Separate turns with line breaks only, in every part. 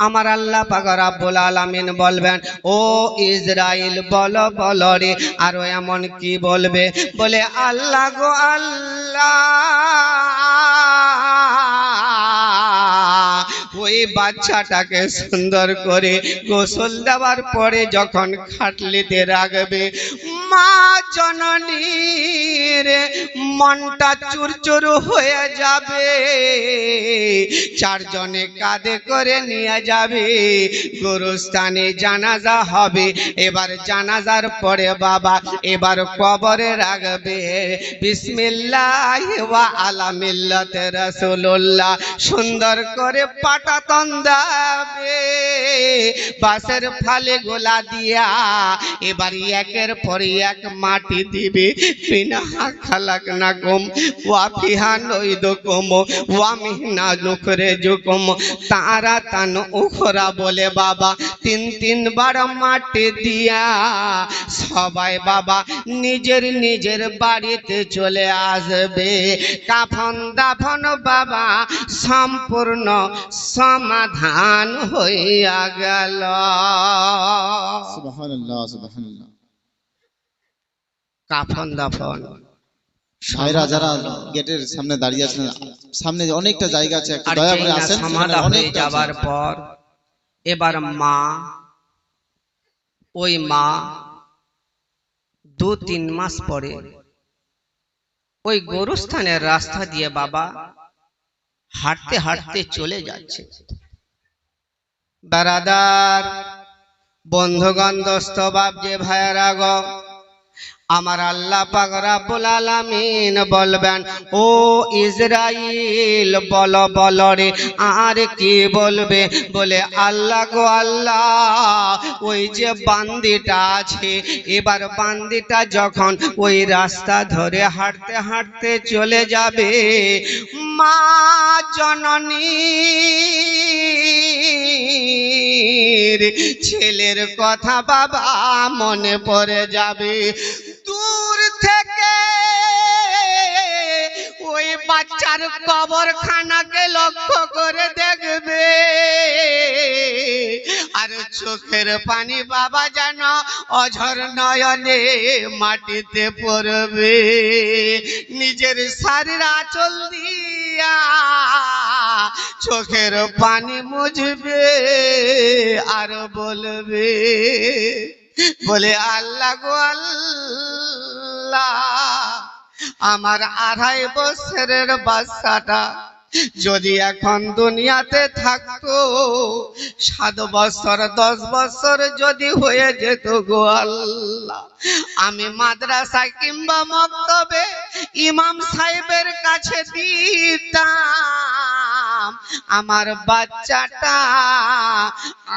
আমার আল্লাহ পাক রাব্বুল আলামিন বলবেন, ও ইসরাইল বল বল রে, আরও এমন কি বলবে? বলে, আল্লাহ গো আল্লাহ, ওই বাচ্চাটাকে সুন্দর করে গোসল দেওয়ার পরে যখন খাটলিতে রাখবে মা জননীর মনটা চুরচুর হয়ে যাবে। চারজনে কাঁধে করে নিয়ে যাবে। গুরুস্থানে জানাজা হবে। এবার জানাজার পরে বাবা এবার কবরে রাখবে। বিসমিল্লাহ ওয়া আলা মিল্লাতে রাসূলুল্লাহ। সুন্দর করে পাটাতন দাবে বাসের ফালে গোলা দিয়া এবার একের পর এক মাটি দিবে খালাক না তারা তান উখরা বলে, বাবা, তিন মাটি দিয়া। সবাই, বাবা, নিজের নিজের বাড়িতে চলে আসবে। কাফন দাফন, বাবা, সম্পূর্ণ সমাধান হইয়া গেল। কাফন দাফন।
ভাইরা যারা গেটের সামনে দাঁড়িয়ে আছেন সামনে অনেকটা জায়গা আছে দয়া করে আসেন
সমাধা হয়ে পর এবার মা ওই মা দু তিন মাস পরে ওই গোরস্থানের রাস্তা দিয়ে বাবা হাঁটতে হাঁটতে চলে যাচ্ছে। দারাদার বন্ধুগণ দোস্ত বাপ যে ভাইয়েরা গো আমার আল্লাহ পাক রাব্বুল বলবেন, ও ইসরাইল বল বল রে আর কি বলবে? বলে, আল্লাহ গো আল্লাহ, ওই যে বান্দিটা আছে, এবার বান্দিটা যখন ওই রাস্তা ধরে হাঁটতে হাঁটতে চলে যাবে, মা জননীর ছেলের কথা বাবা মনে পড়ে যাবে। বাচ্চার কবরখানাকে লক্ষ্য করে দেখবে। আর চোখের পানি বাবা যেন অঝর নয়নে মাটিতে পড়বে। নিজের শারীর আচল দিয়া চোখের পানি মুছবে আর বলবে, বলে আল্লাহ গো আল্লাহ। আমার আড়াই বছরের বাচ্চাটা যদি এখন দুনিয়াতে থাকতো, সাত বছর, দশ বছর যদি হয়ে যেত গো আমি মাদ্রাসা কিংবা মক্তবে ইমাম সাহেবের কাছে দিতাম। আমার বাচ্চাটা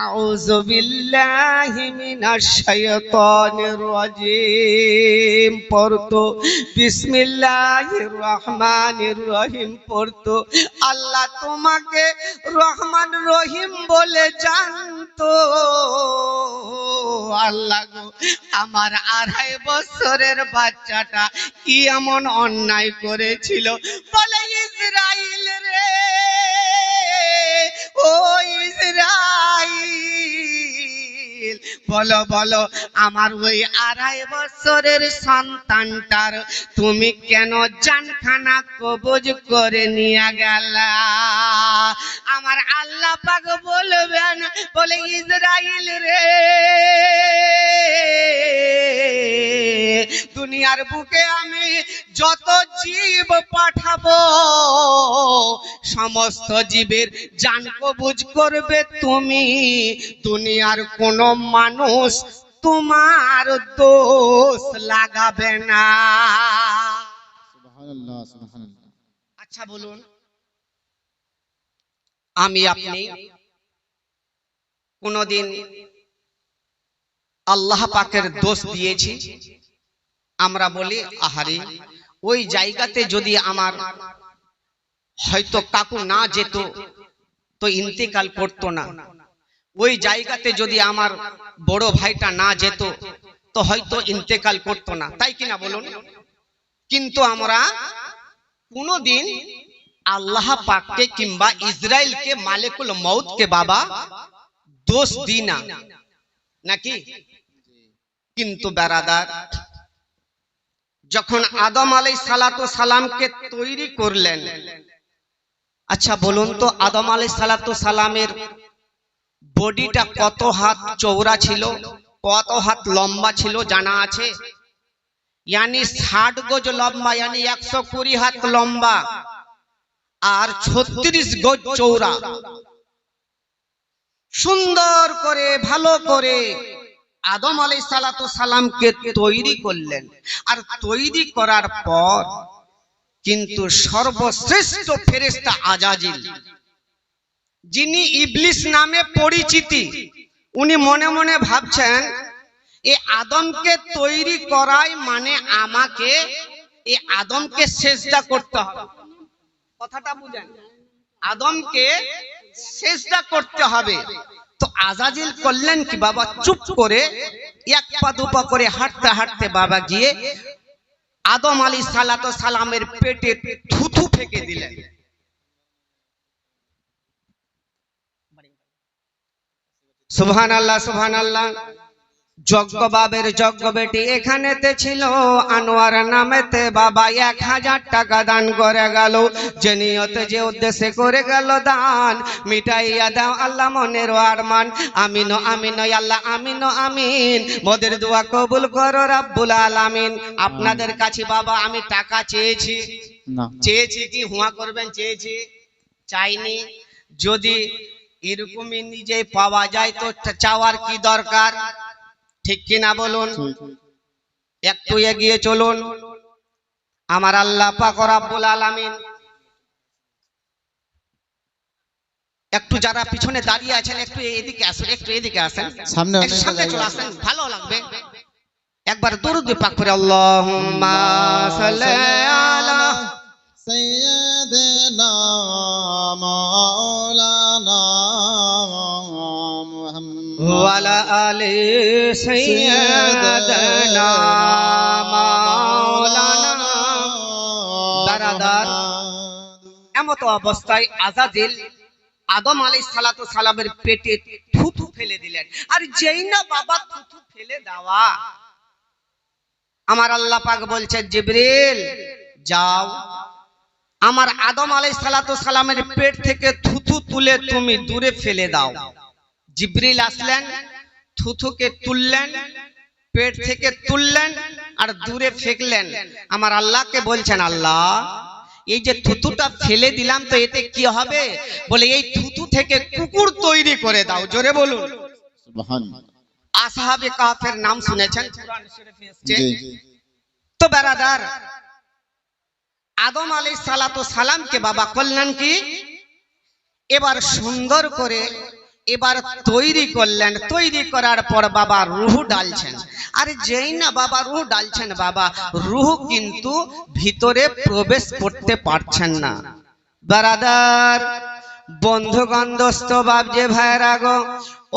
আউযু বিল্লাহি মিনাশ শাইতানির রাজিম। পড়তো, বিসমিল্লাহির রহমানির রহিম পড়তো। আল্লাহ তোমাকে রহমান রহিম বলে জানতো। আল্লাহ গো, আমার আড়াই বছরের বাচ্চাটা কি এমন অন্যায় করেছিল? বলে, ইসরাইল রে, ও ইসরাইল বলো বলো, আমার ওই আড়াই বছরের সন্তানটার তুমি কেন জানখানা কবজ করে নিয়ে গেলা? আমার আল্লাহ পাক বলবেন, বলে, ইসরাইল রে, দুনিয়ার বুকে আমি যত জীব পাঠাবো, সমস্ত জীবের জান কবুজ করবে তুমি। দুনিয়ার কোন মানুষ তোমার দোষ লাগাবে না। আচ্ছা বলুন আমি আপনি কোনদিন আল্লাহ পাকের দোষ দিয়েছি? আমরা বলি আহারে ওই জায়গাতে যদি আমার হয়তো কাকু না যেত তো ইন্তেকাল করতো না। ওই জায়গাতে যদি আমার বড় ভাইটা না যেত, তো হয়তো ইন্তেকাল করতো না। তাই কিনা বলুন? কিন্তু আমরা কোনোদিন আল্লাহ পাককে কিংবা ইসরায়েলকে, মালিকুল মৌতকে বাবা, দোষ দিই না। নাকি? কিন্তু বেরাদার, যখন আদম আলাই সালাতু সালামকে তৈরি করলেন আচ্ছা বলুন তো, আদম আলাই সালাতু সালামের বডিটা কত হাত চৌড়া ছিল, কত হাত লম্বা ছিল জানা আছে? ইয়ানি ষাট গজ লম্বা, ইয়ানি একশো কুড়ি হাত লম্বা আর ছত্রিশ গজ চৌড়া সুন্দর করে, ভালো করে আদম আলাই সালাতু সালামকে তৈরি করলেন। আর তৈরি করার পর কিন্তু সর্বশ্রেষ্ঠ ফেরেস্তা আজাজিল যিনি ইবলিস নামে পরিচিতি, উনি মনে মনে ভাবছেন, এ আদমকে তৈরি করাই মানে আমাকে এ আদমকে সেজদা করতে হবে। কথাটা বুঝেন, আদমকে সেজদা করতে হবে। তো আজাজিল করলেন কি বাবা? চুপ করে এক পা দুপা করে হাঁটতে হাঁটতে বাবা গিয়ে আদম আলী সালাত সালামের পেটে থুথু ফেকে দিলেন। সুবহান আল্লাহ সুবহান আল্লাহ যজ্ঞ বাবের যজ্ঞ বেটি এখানেতে ছিল। আনোয়ার নামেতে বাবা এক হাজার টাকা দান করে গেল। যে নিয়তে যে উদ্দেশ্যে করে গেল দান মিটাইয়া দাও আল্লাহ মনের আরমান। আমিন আমিন আল্লাহ আমিন আমিন। মোদের দোয়া কবুল করো রাব্বুল আলামিন। আপনাদের কাছে বাবা আমি টাকা চেয়েছি। চেয়েছি কি? হুয়া করবেন? চেয়েছি। চাইনি। যদি এরকমই নিজে পাওয়া যায় তো চাওয়ার কি দরকার? ঠিক কি না বলুন? একটু এগিয়ে চলুন। আমার আল্লাহ পাক রব্বুল আলামিন একটু যারা পিছনে দাঁড়িয়ে আছেন একটু এদিকে আসেন একটু এদিকে আসেন।
সামনে
সামনে চলে আসেন ভালো লাগবে। একবার দরুদ পাক করে আল্লাহুম্মা সাল্লি আলা
سيدنا مولانا محمد
ওয়ালা আলি সাইয়্যিদানা মাওলানা দারাদার। এমতো অবস্থায় আজাদিল আদম আলাই সালাতু সালামের পেটে থুথু ফেলে দিলেন আর যেই না বাবা থুথু ফেলে দেওয়া আমার আল্লাহ পাক বলছে জিবরিল যাও আমার আদম আলাই সালাতু সালামের পেট থেকে থুথু তুলে তুমি দূরে ফেলে দাও। জিব্রিল আসলেন থুথুকে তুললেন পেট থেকে তুললেন আর দূরে ফেকলেন। আমার আল্লাহকে বলছেন আল্লাহ এই যে থুতুটা ফেলে দিলাম তো এতে কি হবে? বলে এই থুতু থেকে কুকুর তৈরি করে দাও জোরে বলুন। আসহাবে কাফের নাম শুনেছেন? তো বেরাদার আদম আলী সালাতু সালামকে বাবা করলেন কি? এবার সুন্দর করে এবার তৈরি করলেন। তৈরি করার পর বাবা রুহ ডালছেন। আর যেই না বাবা রুহ ডালছেন বাবা, রুহ কিন্তু ভিতরে প্রবেশ করতে পারছেন না। বারাদার বন্ধুগণ দোস্ত বাপ যে ভাইরা গো।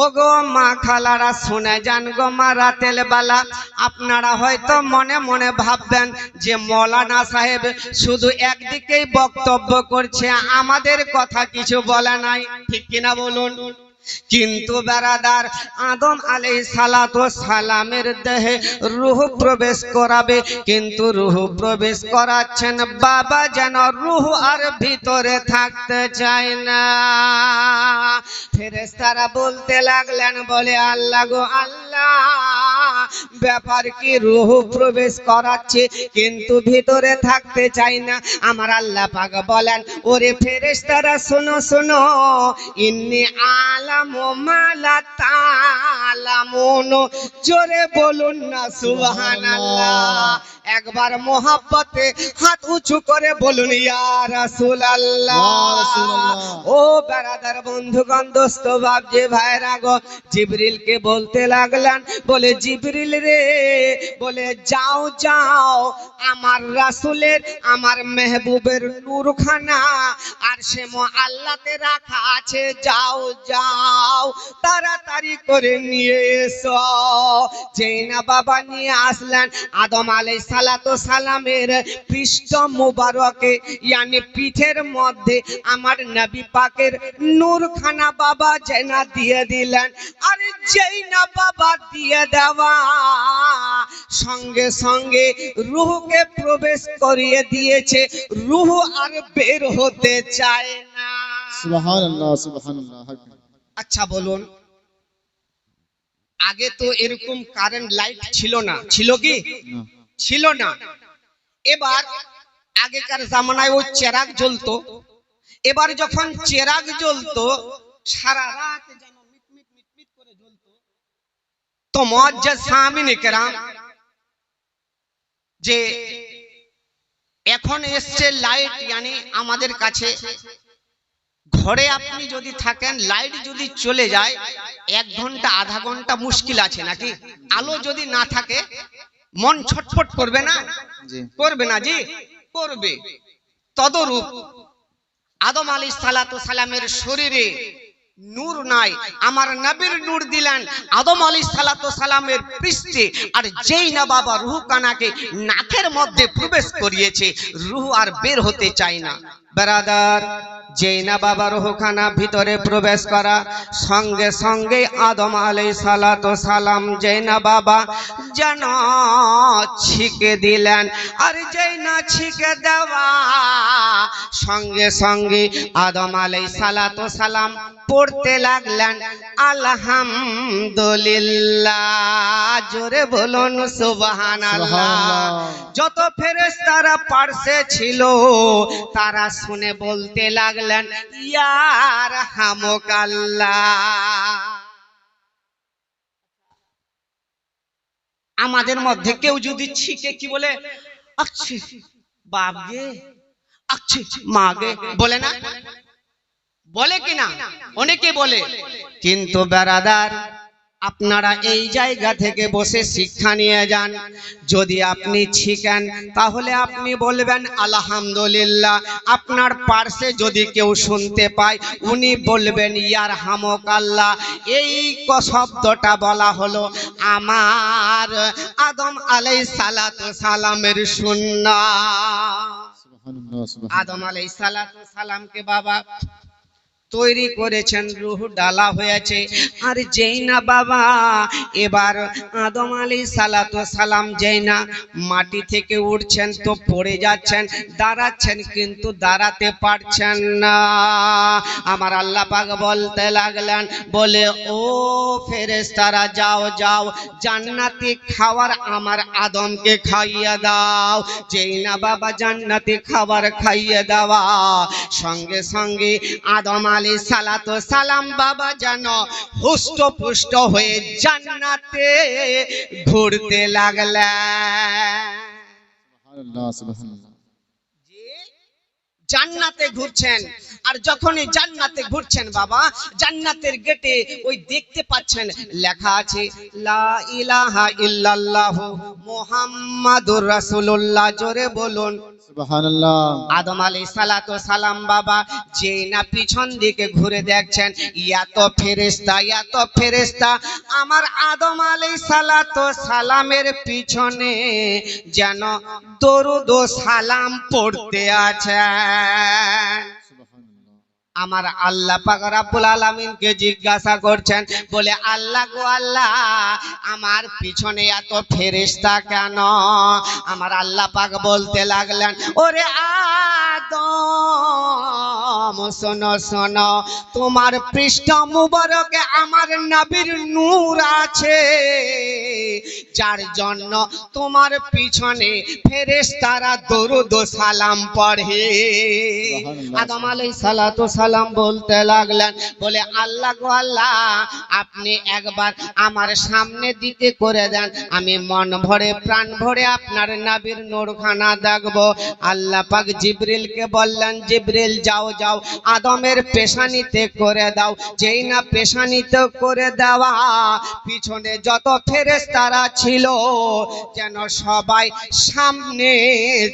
ও গো মা খালারা শুনে যান গো মা রাতের বেলা। আপনারা হয়তো মনে মনে ভাববেন যে মৌলানা সাহেব শুধু একদিকেই বক্তব্য করছে, আমাদের কথা কিছু বলে নাই। ঠিক কিনা বলুন? কিন্তু বেরাদার আদম আলাই সালাত সালামের দেহে রুহ প্রবেশ করাবে, কিন্তু রুহ প্রবেশ করাচ্ছেন বাবা যেন রুহ আর ভিতরে থাকতে চায় না। ফেরেস্তারা বলতে লাগলেন, বলে, আল্লাহ গো, আল্লাহ, ব্যাপার কি রুহ প্রবেশ করাচ্ছে, কিন্তু ভিতরে থাকতে চাই না? আমার আল্লাহ পাক বলেন, ওরে ফেরেস্তারা শোনো শোনো, ইন্নি আলাম মালা তালামুন জোরে বলুন না সুবহানাল্লাহ। একবার মোহাব্বতে হাত উঁচু করে বলুন ইয়া রাসূলুল্লাহ। ও বন্ধুগণ দোস্ত বাপ যে ভাইরা গো জিবরিলকে বলতে লাগলেন বলে জিবরিল রে বলে যাও যাও। আমার রাসূলের আমার মেহবুবের নূরখানা সে আল্লাহতে রাখা আছে, যাও যাও, তাড়াতাড়ি করে নিয়ে এসো। বাবা নিয়ে আসলেন, আদম আলাই সালাতো সালামের পৃষ্ঠ মুবারকে, ইয়ানি পিঠের মধ্যে আমার নবী পাকের নূরখানা বাবা জেনা দিয়ে দিলেন। আর যেই না বাবা দিয়ে দেওয়া, সঙ্গে সঙ্গে রুহকে প্রবেশ করিয়ে দিয়েছে। রুহ আর বের হতে চায় না।
সুবহানাল্লাহ সুবহানাল্লাহ
আচ্ছা বলুন আগে তো এরকম কারেন্ট লাইট ছিল না। ছিল কি? ছিল না। এবার আগেকার জামানায় ওই চেরাগ জ্বলতো। এবার যখন চেরাগ জ্বলতো সারা রাত যেন মিটমিট মিটমিট করে জ্বলতো। তো সামিন কেরাম যে এখন এসছে লাইট yani আমাদের কাছে। ঘরে আপনি যদি থাকেন লাইট যদি চলে যায় এক ঘণ্টা আধা ঘণ্টা মুশকিল আছে নাকি? আলো যদি না থাকে মন ছটফট করবে না? করবে না জি? করবে। তদরূপ আদম আলী সালাতু সালামের শরীরে নূর নাই। আমার নবীর নূর দিলেন আদম আলী সালাতু সালামের পৃষ্ঠে। আর যেই না বাবা রুহ কানাকে নাকের মধ্যে প্রবেশ করিয়েছে, রুহ আর বের হতে চায় না। বেরাদার যেই না বাবা রুহখানা ভিতরে প্রবেশ করা সঙ্গে সঙ্গে আদম আলাই সালাতো সালাম যেই না বাবা যেন ছিকে দিলেন আর যেই না ছিকে দেওয়া সঙ্গে সঙ্গে আদম আলাই সালাতো সালাম পড়তে লাগলেন আলহামদুলিল্লাহ জোরে বলুন সুবহানাল্লাহ
সুবহানাল্লাহ।
যত ফেরেশতারা পার্শ্বে ছিল তারা শুনে বলতে লাগলেন ইয়ার হামকাল্লা। আমাদের মধ্যে কেউ যদি ছিকে কি বলে, আচ্ছি, বাপ গে, আচ্ছি, মা গে। বলে না? বলে কিনা? অনেকে বলে, কিন্তু বেড়াদার আপনারা এই জায়গা থেকে বসে শিক্ষা নিয়ে যান। যদি আপনি ছিকেন তাহলে আপনি বলবেন আলহামদুলিল্লাহ। আপনার পার্শ্বে যদি কেউ শুনতে পায় উনি বলবেন ইয়ার হামক আল্লাহ। এই ক- শব্দটা বলা হলো আমার আদম আলাই সালাতু সালামের
সুবহানাল্লাহ
আদম আলাই সালাতু সালামকে বাবা তৈরি করেছেন, রুহ ডালা হয়েছে। আর যেই না বাবা, এবার আদম আলী সালাতু সালাম যেই না মাটি থেকে উঠছেন তো পড়ে যাচ্ছেন, দাঁড়াচ্ছেন কিন্তু দাঁড়াতে পারছেন না। আমার আল্লাহ পাক বলতে লাগলেন, বলে, ও ফেরেশতারা, যাও যাও, জান্নাতি খাবার আমার আদমকে খাইয়ে দাও। যেই না বাবা, জান্নাতি খাবার খাইয়ে দেওয়া। সঙ্গে সঙ্গে আদম আলী সালাতো সালাম বাবা যেন হুষ্ট পুষ্ট হয়ে জান্নাতে ঘুরতে লাগলেন। জান্নাতে ঘুরছেন আর যখনই জান্নাতে ঘুরছেন বাবা জান্নাতের গেটে ওই দেখতে পাচ্ছেন লেখা আছে লা ইলাহা ইল্লাল্লাহ মুহাম্মাদুর রাসূলুল্লাহ জোরে বলুন। আদম আলী সালাত সালাম, বাবা না পিছন দিকে ঘুরে দেখছেন ইয়াত ফেরেস্তা ইয়াত ফেরেস্তা আমার আদম আলী সালাত সালামের পিছনে যেন দরুদ সালাম পড়তে আছে। আমার আল্লাহ পাক রাব্বুল আলামিনকে জিজ্ঞাসা করছেন বলে আল্লাহ গো আল্লাহ আমার পিছনে এত ফেরেশতা কেন? আমার আল্লাহ পাক বলতে লাগলেন ওরে আদম শোনো শোনো তোমার পৃষ্ঠ মুবারকে আমার নবীর নূর আছে যার জন্য তোমার পিছনে ফেরেশতারা দরুদ সালাম পড়ে। আদম আলাই সালাতু সালাম বলতে লাগলেন, বলে, আল্লাহ আল্লাহ, আপনি একবার আমার সামনে দিকে করে দেন। আমি মন ভরে, প্রাণ ভরে আপনার নাবির নূরখানা দেখব। আল্লাহ পাক জিবরিলকে বললেন, জিবরিল, যাও যাও, আদমের পেশানিতে করে দাও। যেই না পেশানিতে করে দেওয়া, পিছনে যত ফেরেশতারা ছিল, যেন সবাই সামনে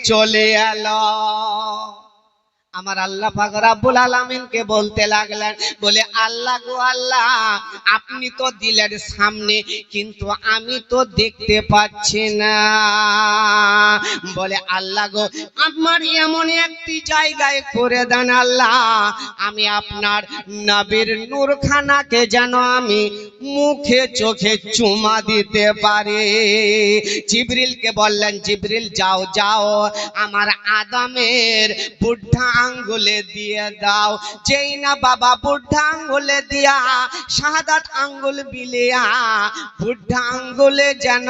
চলে এলো। আমার আল্লাহ পাক রাব্বুল আলামিনকে বলতে লাগলেন, বলে, আল্লাহ গো আল্লাহ, আপনি তো দিলেন সামনে, কিন্তু আমি তো দেখতে পাচ্ছি না। বলে, আল্লাহ গো, আমার এমন একটি জায়গায় করে দেন আল্লাহ, আমি আপনার নবীর নূরখানাকে যেন আমি মুখে চোখে চুমা দিতে পারি। জিবরিলকে বললেন, জিবরিল, যাও যাও, আমার আদমের বুদ্ধা আঙ্গুলে দিয়ে দাও। যেই না বাবা বুদ্ধা আঙ্গুলে দিয়া, শাহাদাত আঙ্গুল বিলিয়া বুদ্ধা আঙ্গুলে যেন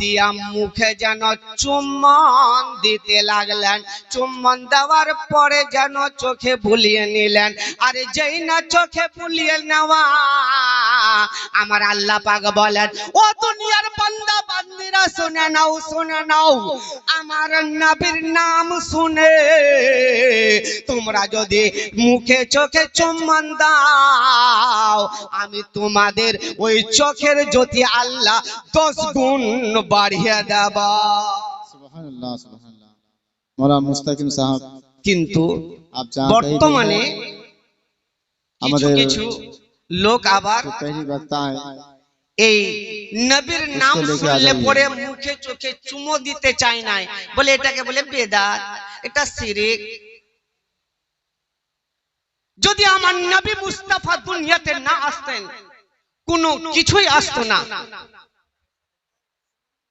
দিয়া মুখে যেন চুম্বন দিতে লাগলেন। চুম্বন দেওয়ার পরে যেন চোখে ভুলিয়ে নিলেন। আরে যেই না চোখে বুলিয়ে নেওয়া, আমার আল্লাহ পাক বলেন, ও দুনিয়ার বান্দা, বান্দিরা, শুনে নাও শুনে নাও, আমার নবীর নাম শুনে তোমরা যদি মুখে চোখে চম্মান দাও আমি তোমাদের ওই চোখের জ্যোতি আল্লাহ দশ গুণ বাড়িয়ে দেবা।
মুস্তাকিম সাহেব
কিন্তু বর্তমানে
আমাদের
কিছু লোক আবার এই নবীর নাম শুনলে পরে মুখে চোখে চুমো দিতে চায় নাই বলে এটাকে বলে বেদাত। এটা সিরিক যদি আমার নবী মুস্তাফা দুনিয়াতে না আসতেন কোন কিছুই আসতো না।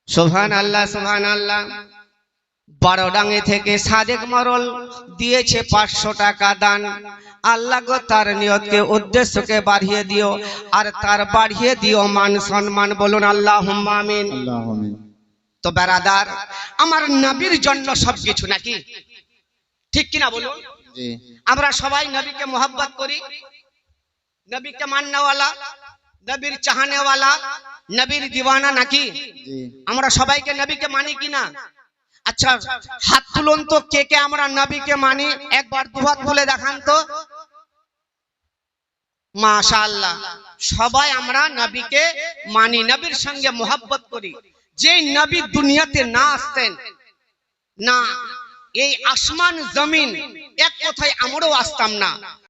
সোহান আল্লাহ সোহান আল্লাহ বারো বারোডাঙ্গে থেকে সাদেক মরল দিয়েছে পাঁচশো টাকা দান। আল্লাহ গো তার নিয়তকে উদ্দেশ্যকে বাড়িয়ে দিও আর তার বাড়িয়ে দিও মান সম্মান। বলুন আল্লাহ আমিন।
আল্লাহ আমিন।
তো বেড়াদার আমার নবীর জন্য সবকিছু নাকি? ঠিক কিনা বলুন? আমরা সবাই নবীকে মোহাব্বত করি। নবীকে মান্যওয়ালা নবীর চাহানেওয়ালা নবীর দিওয়ানা নাকি? আমরা সবাইকে নবীকে মানি কিনা? আচ্ছা হাত তুলুন তো কে কে আমরা নবীকে মানি? একবার দুহাত বলে দেখান তো। মাশাআল্লাহ সবাই আমরা নবীকে মানি নবীর সঙ্গে মোহাব্বত করি। যে নবী দুনিয়াতে না আসতেন না এই আসমান জমিন এক কথায় আমরাও আসতাম না।